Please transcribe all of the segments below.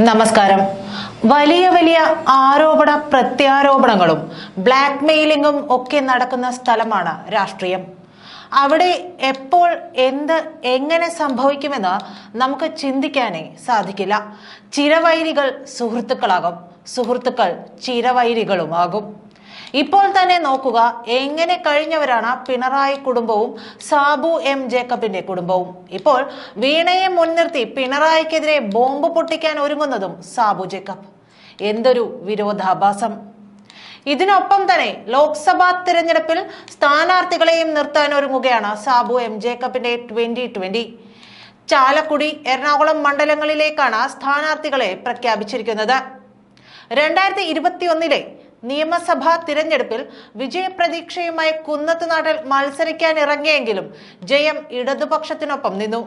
നമസ്കാരം. വലിയ വലിയ ആരോപണ പ്രത്യാരോപണങ്ങളും ബ്ലാക്ക് മെയിലിങ്ങും ഒക്കെ നടക്കുന്ന സ്ഥലമാണ് രാഷ്ട്രീയം. അവിടെ എപ്പോൾ എന്ത് എങ്ങനെ സംഭവിക്കുമെന്ന് നമുക്ക് ചിന്തിക്കാനേ സാധിക്കില്ല. ചിരവൈരികൾ സുഹൃത്തുക്കളാകും. സുഹൃത്തുക്കൾ ചിരവൈരികളുമാകും. ഇപ്പോൾ തന്നെ നോക്കുക എങ്ങനെ കഴിഞ്ഞവരാണ് പിണറായി കുടുംബവും സാബു എം ജേക്കബിന്റെ കുടുംബവും? ഇപ്പോൾ വീണയെ മുൻനിർത്തി പിണറായിക്കെതിരെ ബോംബ് പൊട്ടിക്കാൻ ഒരുങ്ങുന്നതും സാബു ജേക്കബ്. എന്തൊരു വിരോധാഭാസം. ഇതിനൊപ്പം തന്നെ ലോക്സഭാ തിരഞ്ഞെടുപ്പിൽ സ്ഥാനാർത്ഥികളെയും നിർത്താൻ ഒരുങ്ങുകയാണ് സാബു എം ജേക്കബിന്റെ ട്വന്റി ട്വന്റി. ചാലക്കുടി എറണാകുളം മണ്ഡലങ്ങളിലേക്കാണ് സ്ഥാനാർത്ഥികളെ പ്രഖ്യാപിച്ചിരിക്കുന്നത്. രണ്ടായിരത്തി ഇരുപത്തിയൊന്നിലെ നിയമസഭാ തിരഞ്ഞെടുപ്പിൽ വിജയപ്രതീക്ഷയുമായി മത്സരിക്കാൻ ഇറങ്ങിയെങ്കിലും ജയം ഇടതുപക്ഷത്തിനൊപ്പം നിന്നു.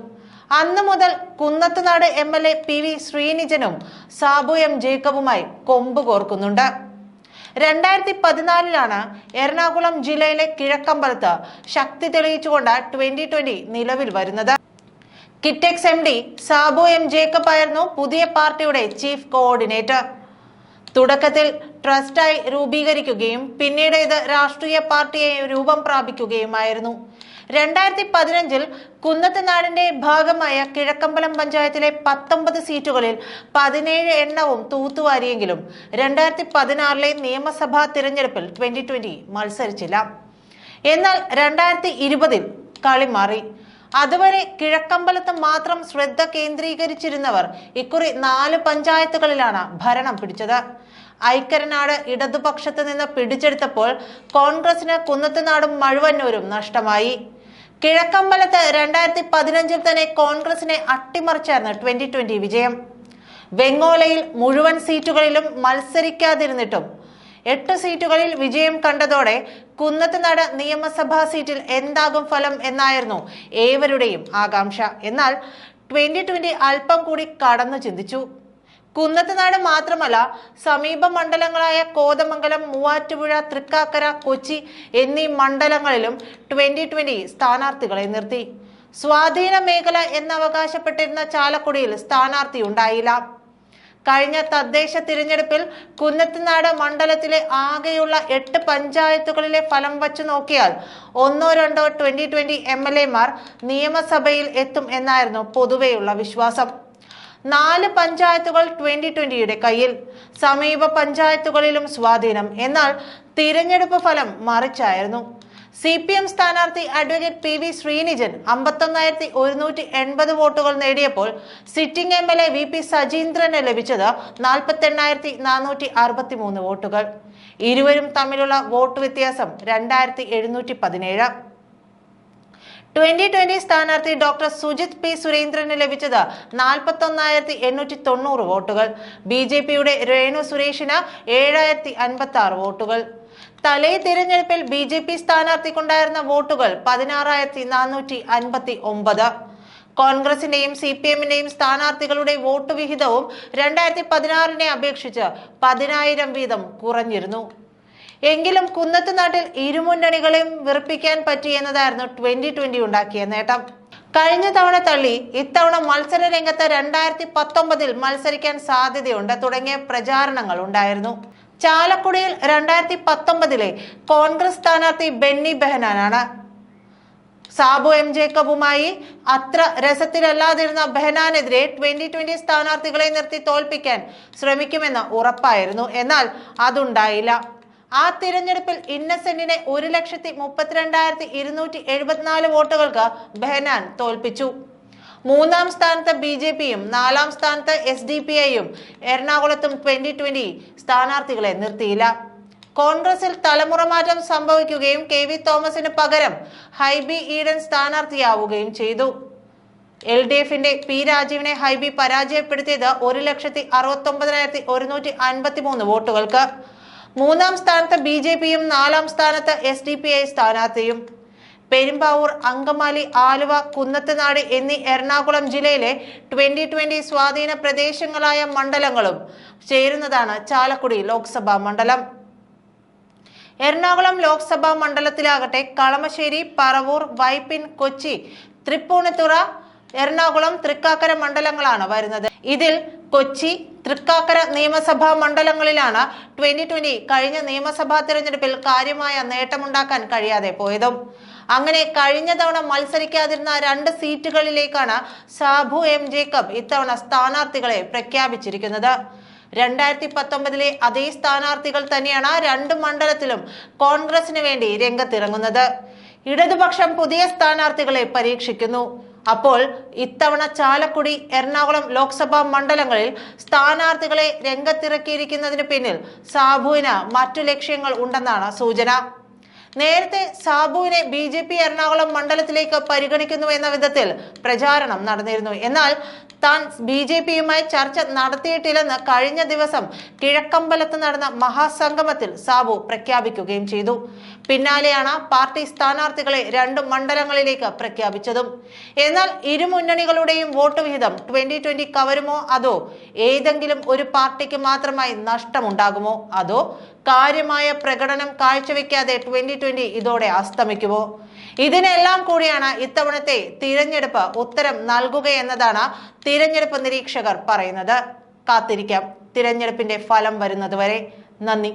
അന്നു മുതൽ Kunnathunad M L A P V ശ്രീനിജനും Sabu M ജേക്കബുമായി കൊമ്പ് കോർക്കുന്നുണ്ട്. രണ്ടായിരത്തി പതിനാലിലാണ് എറണാകുളം ജില്ലയിലെ കിഴക്കമ്പലത്ത് ശക്തി തെളിയിച്ചുകൊണ്ട് ട്വന്റി ട്വന്റി നിലവിൽ വരുന്നത്. Kitex M D Sabu M Jacob ആയിരുന്നു പുതിയ പാർട്ടിയുടെ ചീഫ് കോർഡിനേറ്റർ. തുടക്കത്തിൽ ട്രസ്റ്റായി രൂപീകരിക്കുകയും പിന്നീട് ഇത് രാഷ്ട്രീയ പാർട്ടിയെ രൂപം പ്രാപിക്കുകയുമായിരുന്നു. രണ്ടായിരത്തി പതിനഞ്ചിൽ കുന്നത്ത് നാടിന്റെ ഭാഗമായ കിഴക്കമ്പലം പഞ്ചായത്തിലെ പത്തൊമ്പത് സീറ്റുകളിൽ പതിനേഴ് എണ്ണവും തൂത്തുവാരിയെങ്കിലും രണ്ടായിരത്തി പതിനാറിലെ നിയമസഭാ തിരഞ്ഞെടുപ്പിൽ ട്വന്റി ട്വന്റി മത്സരിച്ചില്ല. എന്നാൽ രണ്ടായിരത്തി ഇരുപതിൽ കളി മാറി. അതുവരെ കിഴക്കമ്പലത്ത് മാത്രം ശ്രദ്ധ കേന്ദ്രീകരിച്ചിരുന്നവർ ഇക്കുറി നാല് പഞ്ചായത്തുകളിലാണ് ഭരണം പിടിച്ചത്. ഐക്കരനാട് ഇടതുപക്ഷത്ത് നിന്ന് പിടിച്ചെടുത്തപ്പോൾ കോൺഗ്രസിന് കുന്നത്തുനാടും മഴുവന്നൂരും നഷ്ടമായി. കിഴക്കമ്പലത്ത് രണ്ടായിരത്തി പതിനഞ്ചിൽ തന്നെ കോൺഗ്രസിനെ അട്ടിമറിച്ചായിരുന്നു ട്വന്റി ട്വന്റി വിജയം. വെങ്ങോലയിൽ മുഴുവൻ സീറ്റുകളിലും മത്സരിക്കാതിരുന്നിട്ടും എട്ട് സീറ്റുകളിൽ വിജയം കണ്ടതോടെ കുന്നത്തുനാട് നിയമസഭാ സീറ്റിൽ എന്താകും ഫലം എന്നായിരുന്നു ഏവരുടെയും ആകാംക്ഷ. എന്നാൽ ട്വന്റി ട്വന്റി അല്പം കൂടി കടന്നു ചിന്തിച്ചു. കുന്നത്തുനാട് മാത്രമല്ല സമീപ മണ്ഡലങ്ങളായ കോതമംഗലം മൂവാറ്റുപുഴ തൃക്കാക്കര കൊച്ചി എന്നീ മണ്ഡലങ്ങളിലും ട്വന്റി ട്വന്റി സ്ഥാനാർത്ഥികളെ നിർത്തി. സ്വാധീന മേഖല എന്നവകാശപ്പെട്ടിരുന്ന ചാലക്കുടിയിൽ സ്ഥാനാർത്ഥി ഉണ്ടായില്ല. കഴിഞ്ഞ തദ്ദേശ തിരഞ്ഞെടുപ്പിൽ കുന്നത്തുനാട് മണ്ഡലത്തിലെ ആകെയുള്ള എട്ട് പഞ്ചായത്തുകളിലെ ഫലം വച്ചു നോക്കിയാൽ ഒന്നോ രണ്ടോ ട്വന്റി ട്വന്റി എം എൽ എമാർ നിയമസഭയിൽ എത്തും എന്നായിരുന്നു പൊതുവെയുള്ള വിശ്വാസം. നാല് പഞ്ചായത്തുകൾ ട്വന്റി ട്വന്റിയുടെ കയ്യിൽ. സമീപ പഞ്ചായത്തുകളിലും സ്വാധീനം. എന്നാൽ തിരഞ്ഞെടുപ്പ് ഫലം മറിച്ചായിരുന്നു. സി പി എം സ്ഥാനാർത്ഥി അഡ്വക്കേറ്റ് പി വി ശ്രീനിജൻ അമ്പത്തൊന്നായിരത്തി ഒരുന്നൂറ്റി എൺപത് വോട്ടുകൾ നേടിയപ്പോൾ sitting M L A V P സജീന്ദ്രന് ലഭിച്ചത് നാൽപ്പത്തി എണ്ണായിരത്തി നാനൂറ്റി അറുപത്തി മൂന്ന് വോട്ടുകൾ. ഇരുവരും തമ്മിലുള്ള വോട്ട് വ്യത്യാസം രണ്ടായിരത്തി എഴുന്നൂറ്റി പതിനേഴ്. ട്വന്റി ട്വന്റി സ്ഥാനാർത്ഥി ഡോക്ടർ സുജിത് പി സുരേന്ദ്രന് ലഭിച്ചത് നാൽപ്പത്തി ഒന്നായിരത്തി എണ്ണൂറ്റി തൊണ്ണൂറ് വോട്ടുകൾ ബി ജെ പിയുടെ രേണു സുരേഷിന് ഏഴായിരത്തി അൻപത്തി ആറ് വോട്ടുകൾ തലേ തിരഞ്ഞെടുപ്പിൽ ബി ജെ പി സ്ഥാനാർത്ഥിക്കുണ്ടായിരുന്ന വോട്ടുകൾ പതിനാറായിരത്തി നാനൂറ്റി അൻപത്തി ഒമ്പത്. കോൺഗ്രസിന്റെയും സി പി എമ്മിന്റെയും സ്ഥാനാർത്ഥികളുടെ വോട്ട് വിഹിതവും രണ്ടായിരത്തി പതിനാറിനെ അപേക്ഷിച്ച് പതിനായിരം വീതം കുറഞ്ഞിരുന്നു. എങ്കിലും കുന്നത്തുനാട്ടിൽ ഇരുമുന്നണികളെയും വിറപ്പിക്കാൻ പറ്റി എന്നതായിരുന്നു ട്വന്റി ട്വന്റി ഉണ്ടാക്കിയ നേട്ടം. കഴിഞ്ഞ തവണ തള്ളി ഇത്തവണ മത്സര രംഗത്ത് രണ്ടായിരത്തി പത്തൊമ്പതിൽ മത്സരിക്കാൻ സാധ്യതയുണ്ട് തുടങ്ങിയ പ്രചാരണങ്ങൾ ഉണ്ടായിരുന്നു. ചാലക്കുടിയിൽ രണ്ടായിരത്തി പത്തൊമ്പതിലെ കോൺഗ്രസ് സ്ഥാനാർത്ഥി ബെന്നി ബെഹനാനാണ്. സാബു എം ജേക്കബുമായി അത്ര രസത്തിലല്ലാതിരുന്ന ബെഹനാനെതിരെ ട്വന്റി ട്വന്റി സ്ഥാനാർത്ഥികളെ നിർത്തി തോൽപ്പിക്കാൻ ശ്രമിക്കുമെന്ന് ഉറപ്പായിരുന്നു. എന്നാൽ അതുണ്ടായില്ല. ആ തിരഞ്ഞെടുപ്പിൽ ഇന്നസെന്റിനെ ഒരു ലക്ഷത്തി മുപ്പത്തിരണ്ടായിരത്തി ഇരുന്നൂറ്റി എഴുപത്തിനാല് വോട്ടുകൾക്ക് ബെഹനാൻ തോൽപ്പിച്ചു. മൂന്നാം സ്ഥാനത്ത് ബി ജെ പിയും നാലാം സ്ഥാനത്ത് എസ് ഡി പി ഐയും എറണാകുളത്തും ട്വന്റി ട്വന്റി സ്ഥാനാർത്ഥികളെ നിർത്തിയില്ല. കോൺഗ്രസിൽ തലമുറ മാറ്റം സംഭവിക്കുകയും കെ വി തോമസിന് പകരം ഹൈബി ഈഡൻ സ്ഥാനാർത്ഥിയാവുകയും ചെയ്തു. എൽ ഡി എഫിന്റെ പി രാജീവിനെ ഹൈബി പരാജയപ്പെടുത്തിയത് ഒരു ലക്ഷത്തി അറുപത്തി ഒമ്പതിനായിരത്തി ഒരുന്നൂറ്റി അൻപത്തി മൂന്ന് വോട്ടുകൾക്ക്. മൂന്നാം സ്ഥാനത്ത് ബി ജെ പിയും നാലാം സ്ഥാനത്ത് എസ് ഡി പി ഐ സ്ഥാനാർത്ഥിയും. പെരുമ്പാവൂർ അങ്കമാലി ആലുവ കുന്നത്തനാട് എന്നീ എറണാകുളം ജില്ലയിലെ ട്വന്റി ട്വന്റി സ്വാധീന പ്രദേശങ്ങളായ മണ്ഡലങ്ങളും ചേരുന്നതാണ് ചാലക്കുടി ലോക്സഭാ മണ്ഡലം. എറണാകുളം ലോക്സഭാ മണ്ഡലത്തിലാകട്ടെ കളമശ്ശേരി പറവൂർ വൈപ്പിൻ കൊച്ചി തൃപ്പൂണിത്തുറ എറണാകുളം തൃക്കാക്കര മണ്ഡലങ്ങളാണ് വരുന്നത്. ഇതിൽ കൊച്ചി തൃക്കാക്കര നിയമസഭാ മണ്ഡലങ്ങളിലാണ് ട്വന്റി ട്വന്റി കഴിഞ്ഞ നിയമസഭാ തിരഞ്ഞെടുപ്പിൽ കാര്യമായ നേട്ടമുണ്ടാക്കാൻ കഴിയാതെ പോയതും. അങ്ങനെ കഴിഞ്ഞ തവണ മത്സരിക്കാതിരുന്ന രണ്ട് സീറ്റുകളിലേക്കാണ് സാബു എം ജേക്കബ് ഇത്തവണ സ്ഥാനാർത്ഥികളെ പ്രഖ്യാപിച്ചിരിക്കുന്നത്. രണ്ടായിരത്തി പത്തൊമ്പതിലെ അതേ സ്ഥാനാർത്ഥികൾ തന്നെയാണ് രണ്ട് മണ്ഡലത്തിലും കോൺഗ്രസിന് വേണ്ടി രംഗത്തിറങ്ങുന്നത്. ഇടതുപക്ഷം പുതിയ സ്ഥാനാർത്ഥികളെ പരീക്ഷിക്കുന്നു. അപ്പോൾ ഇത്തവണ ചാലക്കുടി എറണാകുളം ലോക്സഭാ മണ്ഡലങ്ങളിൽ സ്ഥാനാർത്ഥികളെ രംഗത്തിറക്കിയിരിക്കുന്നതിന് പിന്നിൽ സാബുവിന് മറ്റു ലക്ഷ്യങ്ങൾ ഉണ്ടെന്നാണ് സൂചന. നേരത്തെ സാബുവിനെ ബി ജെ പി എറണാകുളം മണ്ഡലത്തിലേക്ക് പരിഗണിക്കുന്നു എന്ന വിധത്തിൽ പ്രചാരണം നടന്നിരുന്നു. എന്നാൽ താൻ ബി ജെ പിയുമായി ചർച്ച നടത്തിയിട്ടില്ലെന്ന് കഴിഞ്ഞ ദിവസം കിഴക്കമ്പലത്ത് നടന്ന മഹാസംഗമത്തിൽ സാബു പ്രഖ്യാപിക്കുകയും ചെയ്തു. പിന്നാലെയാണ് പാർട്ടി സ്ഥാനാർത്ഥികളെ രണ്ട് മണ്ഡലങ്ങളിലേക്ക് പ്രഖ്യാപിച്ചതും. എന്നാൽ ഇരുമുന്നണികളുടെയും വോട്ട് വിഹിതം ട്വന്റി ട്വന്റി കവരുമോ? അതോ ഏതെങ്കിലും ഒരു പാർട്ടിക്ക് മാത്രമായി നഷ്ടമുണ്ടാകുമോ? അതോ കാര്യമായ പ്രകടനം കാഴ്ചവെക്കാതെ ട്വന്റി ട്വന്റി ഇതോടെ അസ്തമിക്കുമോ? ഇതിനെല്ലാം കൂടിയാണ് ഇത്തവണത്തെ തിരഞ്ഞെടുപ്പ് ഉത്തരം നൽകുകയെന്നതാണ് തിരഞ്ഞെടുപ്പ് നിരീക്ഷകർ പറയുന്നത് കാത്തിരിക്കാം. തിരഞ്ഞെടുപ്പിന്റെ ഫലം വരുന്നതുവരെ നന്ദി.